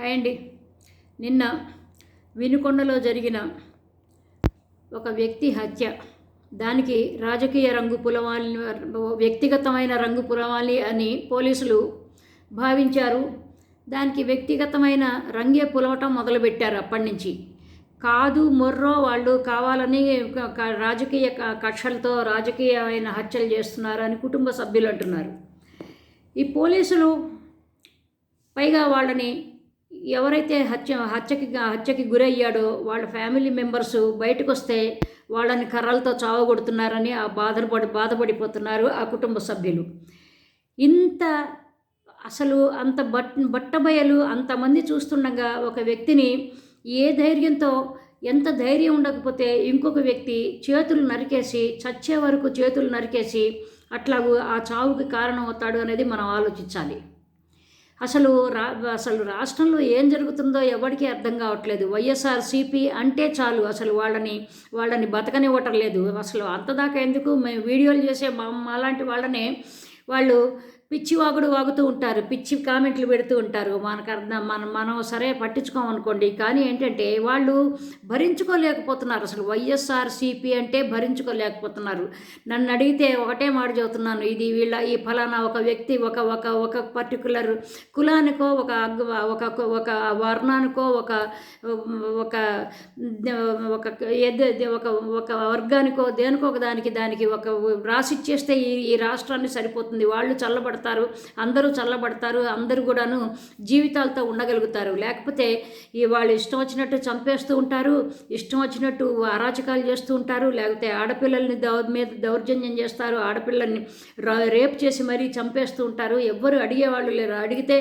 Hi అండి. నిన్న వినుకొండలో జరిగిన ఒక వ్యక్తి హత్య. దానికి రాజకీయ రంగు పులవాలి వ్యక్తిగతమైన రంగు పులవాలి అని పోలీసులు భావించారు. దానికి వ్యక్తిగతమైన రంగే పులవటం మొదలుపెట్టారు అప్పటి నుంచి. కాదు మొర్రో వాళ్ళు కావాలని రాజకీయ క- కక్షలతో రాజకీయమైన హత్యలు చేస్తున్నారు అని కుటుంబ సభ్యులు అంటున్నారు. ఈ పోలీసులు పైగా వాళ్ళని ఎవరైతే హత్య హత్యకి హత్యకి గురయ్యాడో వాళ్ళ ఫ్యామిలీ మెంబర్స్ బయటకు వస్తే వాళ్ళని కర్రలతో చావగొడుతున్నారని ఆ బాధపడి బాధపడిపోతున్నారు ఆ కుటుంబ సభ్యులు. ఇంత అసలు అంత బట్ బట్టబయలు అంతమంది చూస్తుండగా ఒక వ్యక్తిని ఏ ధైర్యంతో ఎంత ధైర్యం ఉండకపోతే ఇంకొక వ్యక్తి చేతులు నరికేసి చచ్చే వరకు చేతులు నరికేసి అట్లాగూ ఆ చావుకి కారణం అవుతాడు అనేది మనం ఆలోచించాలి. అసలు రా అసలు రాష్ట్రంలో ఏం జరుగుతుందో ఎవరికీ అర్థం కావట్లేదు. వైఎస్ఆర్ సిపి అంటే చాలు. అసలు వాళ్ళని వాళ్ళని బతకనివ్వటం లేదు. అసలు అంతదాకా ఎందుకు? మేము వీడియోలు చేసే మా అలాంటి వాళ్ళనే వాళ్ళు పిచ్చి వాగుడు వాగుతూ ఉంటారు పిచ్చి కామెంట్లు పెడుతూ ఉంటారు. మనకు అర్థం మనం మనం సరే పట్టించుకోమనుకోండి. కానీ ఏంటంటే వాళ్ళు భరించుకోలేకపోతున్నారు. అసలు వైఎస్ఆర్సీపీ అంటే భరించుకోలేకపోతున్నారు. నన్ను అడిగితే ఒకటే మాట చెబుతున్నాను. ఇది వీళ్ళ ఈ ఫలానా ఒక వ్యక్తి ఒక ఒక ఒక పర్టికులర్ కులానికో ఒక ఒక ఒక వర్ణానికో ఒక ఒక ఒక ఏదో ఒక ఒక వర్గానికో దేనికో ఒక దానికి దానికి ఒక రాసిచ్చేస్తే ఈ ఈ రాష్ట్రాన్ని సరిపోతుంది. వాళ్ళు చల్లబడతారు. అందరూ చల్లబడతారు అందరూ కూడాను జీవితాలతో ఉండగలుగుతారు. లేకపోతే ఈ వాళ్ళు ఇష్టం వచ్చినట్టు చంపేస్తూ ఉంటారు ఇష్టం వచ్చినట్టు అరాచకాలు చేస్తూ ఉంటారు లేకపోతే ఆడపిల్లల్ని దౌ మీద దౌర్జన్యం చేస్తారు ఆడపిల్లల్ని రేప్ చేసి మరీ చంపేస్తూ ఉంటారు. ఎవ్వరు అడిగేవాళ్ళు లేరు. అడిగితే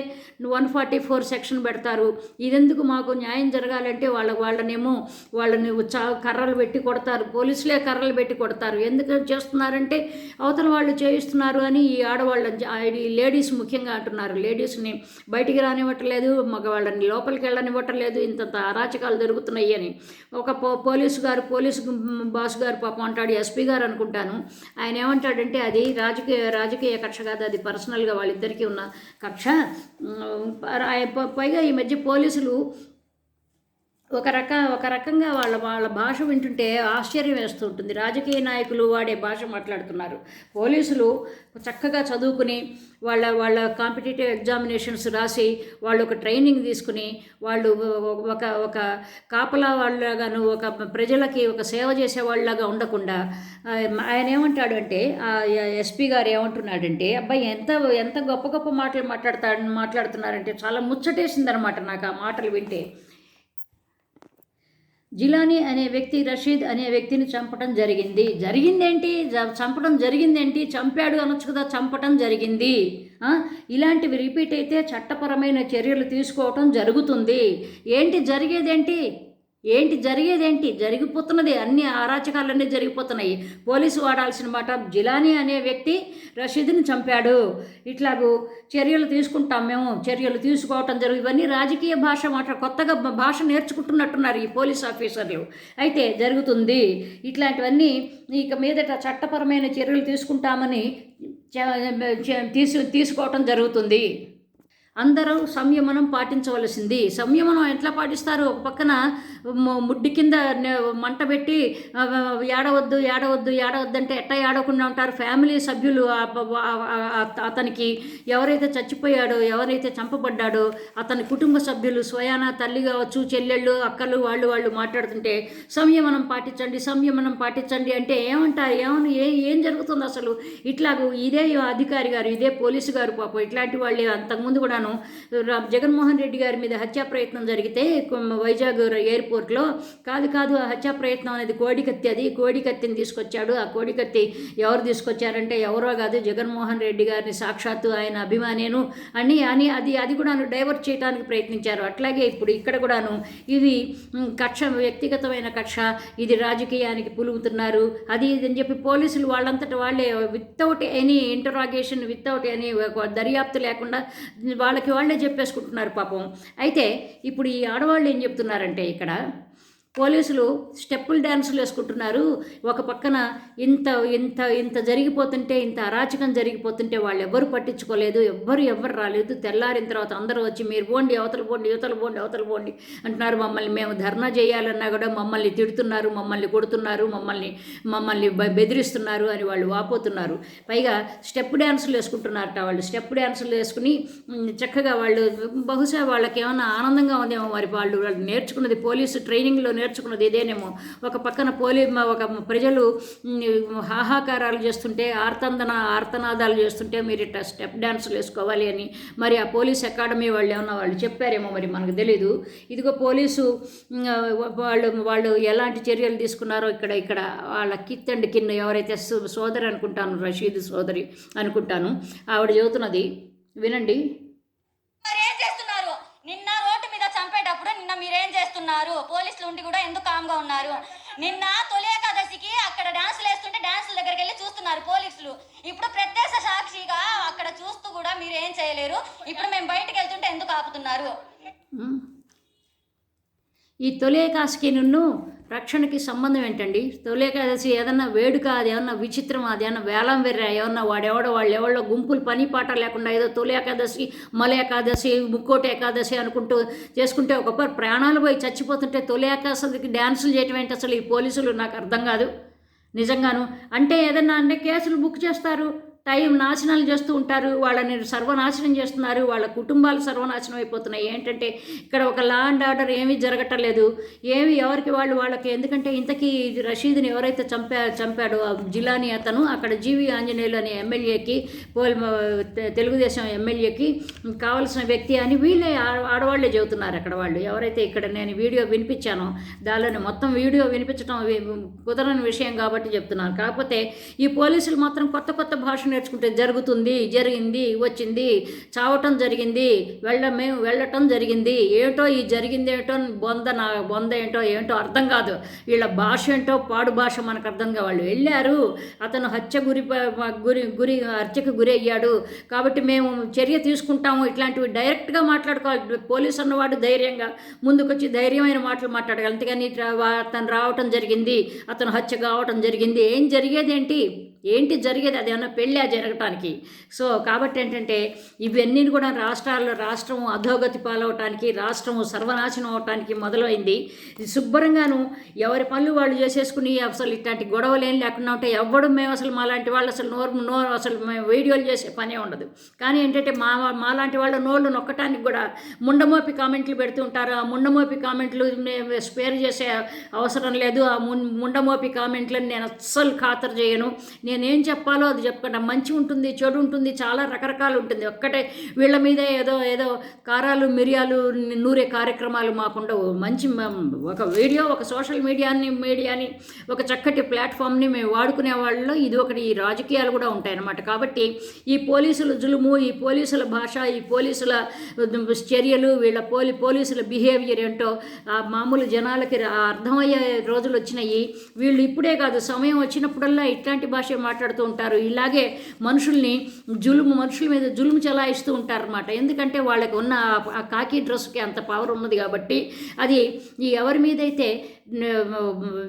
వన్ ఫార్టీ ఫోర్ సెక్షన్ పెడతారు. ఇదెందుకు మాకు న్యాయం జరగాలంటే వాళ్ళ వాళ్ళనేమో వాళ్ళని చా కర్రలు పెట్టి కొడతారు. పోలీసులే కర్రలు పెట్టి కొడతారు. ఎందుకు చేస్తున్నారంటే అవతల వాళ్ళు చేయిస్తున్నారు అని ఈ ఆడవాళ్ళ ఈ లేడీస్ ముఖ్యంగా అంటున్నారు. లేడీస్ని బయటికి రానివ్వట్లేదు మగవాళ్ళని లోపలికి వెళ్ళనివ్వట్లేదు ఇంత అరాచకాలు జరుగుతున్నాయి అని. ఒక పో పోలీసు గారు పోలీసు బాస్ గారు పాపం అంటాడు ఎస్పీ గారు అనుకుంటాను. ఆయన ఏమంటాడంటే అది రాజకీయ రాజకీయ కక్ష కాదు అది పర్సనల్గా వాళ్ళిద్దరికీ ఉన్న కక్ష. ప- పైగా ఈ మధ్య పోలీసులు ఒక రక ఒక రకంగా వాళ్ళ వాళ్ళ భాష వింటుంటే ఆశ్చర్యం వేస్తుంటుంది. రాజకీయ నాయకులు వాడే భాష మాట్లాడుతున్నారు. పోలీసులు చక్కగా చదువుకుని వాళ్ళ వాళ్ళ కాంపిటేటివ్ ఎగ్జామినేషన్స్ రాసి వాళ్ళు ఒక ట్రైనింగ్ తీసుకుని వాళ్ళు ఒక ఒక కాపలా వాళ్ళగాను ఒక ప్రజలకి ఒక సేవ చేసే వాళ్ళలాగా ఉండకుండా ఆయన ఏమంటాడు అంటే ఎస్పీ గారు ఏమంటున్నాడంటే అబ్బాయి ఎంత ఎంత గొప్ప గొప్ప మాటలు మాట్లాడతా మాట్లాడుతున్నారంటే చాలా ముచ్చటేసిందనమాట నాకు ఆ మాటలు వింటే. జిలానీ అనే వ్యక్తి రషీద్ అనే వ్యక్తిని చంపడం జరిగింది. జరిగిందేంటి? జ- చంపడం జరిగిందేంటి? చంపాడు అనొచ్చు కదా చంపడం జరిగింది. ఇలాంటివి రిపీట్ అయితే చట్టపరమైన చర్యలు తీసుకోవటం జరుగుతుంది. ఏంటి జరిగేదేంటి? ఏంటి జరిగేదేంటి? జరిగిపోతున్నది. అన్ని అరాచకాలన్నీ జరిగిపోతున్నాయి. పోలీసు వాడాల్సిన మాట జిలానీ అనే వ్యక్తి రషీద్ని చంపాడు. ఇట్లాగూ చర్యలు తీసుకుంటాం మేము. చర్యలు తీసుకోవటం జరుగు ఇవన్నీ రాజకీయ భాష మాట కొత్తగా భాష నేర్చుకుంటున్నట్టున్నారు ఈ పోలీస్ ఆఫీసర్లు. అయితే జరుగుతుంది. ఇట్లాంటివన్నీ ఇక మీదట చట్టపరమైన చర్యలు తీసుకుంటామని తీసు తీసుకోవటం జరుగుతుంది. అందరూ సంయమనం పాటించవలసింది. సంయమనం ఎట్లా పాటిస్తారు? ఒక పక్కన ముడ్డి కింద మంట పెట్టి ఏడవద్దు ఏడవద్దు ఏడవద్దు అంటే ఎట్ట ఏడవకుండా ఉంటారు? ఫ్యామిలీ సభ్యులు అతనికి ఎవరైతే చచ్చిపోయాడో ఎవరైతే చంపబడ్డాడో అతని కుటుంబ సభ్యులు స్వయాన తల్లి కావచ్చు చెల్లెళ్ళు అక్కలు వాళ్ళు వాళ్ళు మాట్లాడుతుంటే సంయమనం పాటించండి సంయమనం పాటించండి అంటే ఏమంటారు? ఏమని ఏ ఏం జరుగుతుంది అసలు? ఇట్లాగూ ఇదే అధికారి గారు ఇదే పోలీసు గారు పాపం. ఇట్లాంటి వాళ్ళు అంతకుముందు కూడాను జగన్మోహన్ రెడ్డి గారి మీద హత్యా ప్రయత్నం జరిగితే వైజాగ్ ఎయిర్పోర్ట్లో కాదు కాదు ఆ హత్యా ప్రయత్నం అనేది కోడికత్తి అది. కోడికత్తిని తీసుకొచ్చాడు. ఆ కోడికత్తి ఎవరు తీసుకొచ్చారంటే ఎవరో కాదు జగన్మోహన్ రెడ్డి గారిని సాక్షాత్తు ఆయన అభిమానేను అని అని అది అది కూడాను డైవర్ట్ చేయడానికి ప్రయత్నించారు. అట్లాగే ఇప్పుడు ఇక్కడ కూడాను ఇది కక్ష వ్యక్తిగతమైన కక్ష. ఇది రాజకీయానికి పులుగుతున్నారు. అది ఇది అని చెప్పి పోలీసులు వాళ్ళంతట వాళ్ళే without any interrogation without any దర్యాప్తు లేకుండా వాళ్ళకి వాళ్ళే చెప్పేసుకుంటున్నారు పాపం. అయితే ఇప్పుడు ఈ ఆడవాళ్ళు ఏం చెప్తున్నారంటే ఇక్కడ పోలీసులు స్టెప్పులు డ్యాన్సులు వేసుకుంటున్నారు. ఒక పక్కన ఇంత ఇంత ఇంత జరిగిపోతుంటే ఇంత అరాచకం జరిగిపోతుంటే వాళ్ళు ఎవ్వరు పట్టించుకోలేదు. ఎవ్వరు ఎవ్వరు రాలేదు. తెల్లారిన తర్వాత అందరూ వచ్చి మీరు పోండి అవతల పోండి యువతలు పోండి అవతల పోండి అంటున్నారు. మమ్మల్ని మేము ధర్నా చేయాలన్నా కూడా మమ్మల్ని తిడుతున్నారు మమ్మల్ని కొడుతున్నారు మమ్మల్ని మమ్మల్ని బ- బెదిరిస్తున్నారు అని వాళ్ళు వాపోతున్నారు. పైగా స్టెప్ డ్యాన్సులు వేసుకుంటున్నారట వాళ్ళు. స్టెప్ డ్యాన్సులు వేసుకుని చక్కగా వాళ్ళు బహుశా వాళ్ళకి ఏమైనా ఆనందంగా ఉందేమో మరి వాళ్ళు వాళ్ళు నేర్చుకున్నది పోలీసు ట్రైనింగ్లో నేర్చుకున్నది ఇదేనేమో ఒక పక్కన పోలీ ఒక ప్రజలు హాహాకారాలు చేస్తుంటే ఆర్తందన ఆర్తనాదాలు చేస్తుంటే మీరు ఇట్లా స్టెప్ డ్యాన్సులు వేసుకోవాలి అని మరి ఆ పోలీస్ అకాడమీ వాళ్ళు ఏమన్నా వాళ్ళు చెప్పారేమో మరి మనకు తెలీదు. ఇదిగో పోలీసు వాళ్ళు వాళ్ళు ఎలాంటి చర్యలు తీసుకున్నారో ఇక్కడ ఇక్కడ వాళ్ళ కిత్ అండ్ కిన్ ఎవరైతే సోదరి అనుకుంటాను రషీద్ సోదరి అనుకుంటాను ఆవిడ చెబుతున్నది వినండి మరి ఏం చేస్తున్నారు నిన్న రోడ్డు మీద చంపేటప్పుడు నిన్న మీరేం చేస్తున్నారు? పోలీసులు ఉండి కూడా ఎందుకు కామ్గా ఉన్నారు? నిన్న తొలి ఏకాదశికి అక్కడ డాన్సులు వేస్తుంటే డాన్సుల దగ్గరికి వెళ్ళి చూస్తున్నారు పోలీసులు. ఇప్పుడు ప్రత్యక్ష సాక్షిగా అక్కడ చూస్తూ కూడా మీరు ఏం చేయలేరు. ఇప్పుడు మేము బయటకు వెళ్తుంటే ఎందుకు ఆపుతున్నారు? ఈ తొలి ఏకాదశికి నిన్ను రక్షణకి సంబంధం ఏంటండి? తొలి ఏకాదశి ఏదన్నా వేడుక అది ఏమన్నా విచిత్రం అది ఏమన్నా వేలం వెర్రా ఏమన్నా వాడెవడో వాళ్ళు ఎవడో గుంపులు పని పాట లేకుండా ఏదో తొలి ఏకాదశి మల ఏకాదశి ముక్కోటి ఏకాదశి అనుకుంటూ చేసుకుంటే ఒకప్పుడు ప్రాణాలు పోయి చచ్చిపోతుంటే తొలి ఏకాదశికి డ్యాన్సులు చేయటం ఏంటి అసలు ఈ పోలీసులు? నాకు అర్థం కాదు. నిజంగాను. అంటే ఏదన్నా అంటే కేసులు బుక్ చేస్తారు. టైం నాశనాలు చేస్తూ ఉంటారు. వాళ్ళని సర్వనాశనం చేస్తున్నారు. వాళ్ళ కుటుంబాలు సర్వనాశనం అయిపోతున్నాయి. ఏంటంటే ఇక్కడ ఒక లా అండ్ ఆర్డర్ ఏమీ జరగటం ఏమి ఎవరికి వాళ్ళు వాళ్ళకి ఎందుకంటే ఇంతకీ రషీద్ని ఎవరైతే చంపా చంపాడో ఆ జిలాని అతను అక్కడ జీవి ఆంజనేయులు అనే ఎమ్మెల్యేకి పోల్ తె- తెలుగుదేశం ఎమ్మెల్యేకి కావలసిన వ్యక్తి అని వీళ్ళే ఆ- ఆడవాళ్ళే చెబుతున్నారు అక్కడ వాళ్ళు. ఎవరైతే ఇక్కడ నేను వీడియో వినిపించానో దానిలోని మొత్తం వీడియో వినిపించడం కుదరని విషయం కాబట్టి చెప్తున్నాను కాకపోతే ఈ పోలీసులు మాత్రం కొత్త కొత్త భాష నేర్చుకుంటే జరుగుతుంది జరిగింది వచ్చింది చావటం జరిగింది వెళ్ళ మేము వెళ్ళటం జరిగింది. ఏటో ఈ జరిగింది ఏంటో బొంద నా బొంద ఏంటో ఏంటో అర్థం కాదు. వీళ్ళ భాష ఏంటో పాడు భాష మనకు అర్థం కాదు. వాళ్ళు వెళ్ళారు అతను హత్య గురి గురి గురి హత్యకు గురి అయ్యాడు. కాబట్టి మేము చర్య తీసుకుంటాము. ఇట్లాంటివి డైరెక్ట్గా మాట్లాడుకోవాలి. పోలీస్ అన్నవాడు ధైర్యంగా ముందుకొచ్చి ధైర్యమైన మాటలు మాట్లాడాలి అంతేగాని అతను రావటం జరిగింది అతను హత్య కావటం జరిగింది. ఏం జరిగేది ఏంటి జరిగేది? అది ఏమన్నా పెళ్ళా జరగటానికి? సో కాబట్టి ఏంటంటే ఇవన్నీ కూడా రాష్ట్రాల్లో రాష్ట్రం అధోగతి పాలవటానికి రాష్ట్రం సర్వనాశనం అవటానికి మొదలైంది. ఇది శుభ్రంగాను ఎవరి పనులు వాళ్ళు చేసేసుకుని అసలు ఇట్లాంటి గొడవలు ఏం లేకుండా ఉంటే ఎవ్వడు మేము అసలు మాలాంటి వాళ్ళు అసలు నోరు నోరు అసలు మేము వీడియోలు చేసే పనే ఉండదు. కానీ ఏంటంటే మా మాలాంటి వాళ్ళ నోళ్ళు నొక్కటానికి కూడా ముండమోపి కామెంట్లు పెడుతూ ఉంటారు. ఆ ముండమోపి కామెంట్లు స్పేర్ చేసే అవసరం లేదు. ఆ మున్ ముండమోపి కామెంట్లను నేను అస్సలు ఖాతరు చేయను. నేనేం చెప్పాలో అది చెప్పకుండా మంచి ఉంటుంది చెడు ఉంటుంది చాలా రకరకాలు ఉంటుంది. ఒక్కటే వీళ్ళ మీదే ఏదో ఏదో కారాలు మిరియాలు నూరే కార్యక్రమాలు మాకుండవు. మంచి ఒక వీడియో ఒక సోషల్ మీడియాని మీడియాని ఒక చక్కటి ప్లాట్ఫామ్ని మేము వాడుకునే వాళ్ళలో ఇది ఒకటి ఈ రాజకీయాలు కూడా ఉంటాయన్నమాట. కాబట్టి ఈ పోలీసుల జులుము ఈ పోలీసుల భాష ఈ పోలీసుల చర్యలు వీళ్ళ పోలీ పోలీసుల బిహేవియర్ ఏంటో మామూలు జనాలకి అర్థమయ్యే రోజులు వచ్చినాయి. వీళ్ళు ఇప్పుడే కాదు సమయం వచ్చినప్పుడల్లా ఇట్లాంటి భాష మాట్లాడుతూ ఉంటారు. ఇలాగే మనుషుల్ని జులుము మనుషుల మీద జులుము చెలాయిస్తూ ఉంటారన్నమాట. ఎందుకంటే వాళ్ళకి ఉన్న ఆ- కాకి డ్రెస్కి అంత పవర్ ఉన్నది కాబట్టి అది ఈ ఎవరి మీదైతే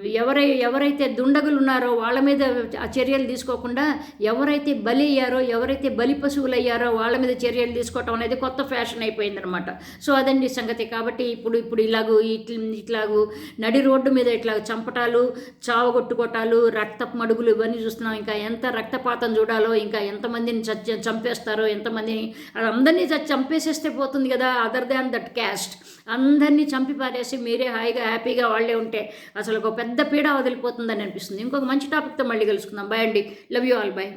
ఎవరై ఎవరైతే దుండగులు ఉన్నారో వాళ్ళ మీద ఆ చర్యలు తీసుకోకుండా ఎవరైతే బలి అయ్యారో ఎవరైతే బలి పశువులు అయ్యారో వాళ్ళ మీద చర్యలు తీసుకోవటం అనేది కొత్త ఫ్యాషన్ అయిపోయిందనమాట సో అదండి సంగతి. కాబట్టి ఇప్పుడు ఇప్పుడు ఇలాగూ ఇట్లా ఇట్లాగూ నడి రోడ్డు మీద ఇట్లా చంపటాలు చావగొట్టుకోటాలు రక్తపు మడుగులు ఇవన్నీ చూస్తున్నాం. ఇంకా ఎంత రక్తపాతం చూడాలో ఇంకా ఎంతమందిని చచ్చ చంపేస్తారో ఎంతమందిని అందరినీ చంపేసేస్తే పోతుంది కదా అదర్ దాన్ దట్ క్యాస్ట్ అందరినీ చంపి పారేసి మీరే హాయిగా హ్యాపీగా వాళ్ళే ఉంటే అసలు ఒక పెద్ద పీడ వదిలిపోతుందని అనిపిస్తుంది. ఇంకొక మంచి టాపిక్తో మళ్ళీ కలుసుకుందాం. బాయ్ అండి. Love you all bye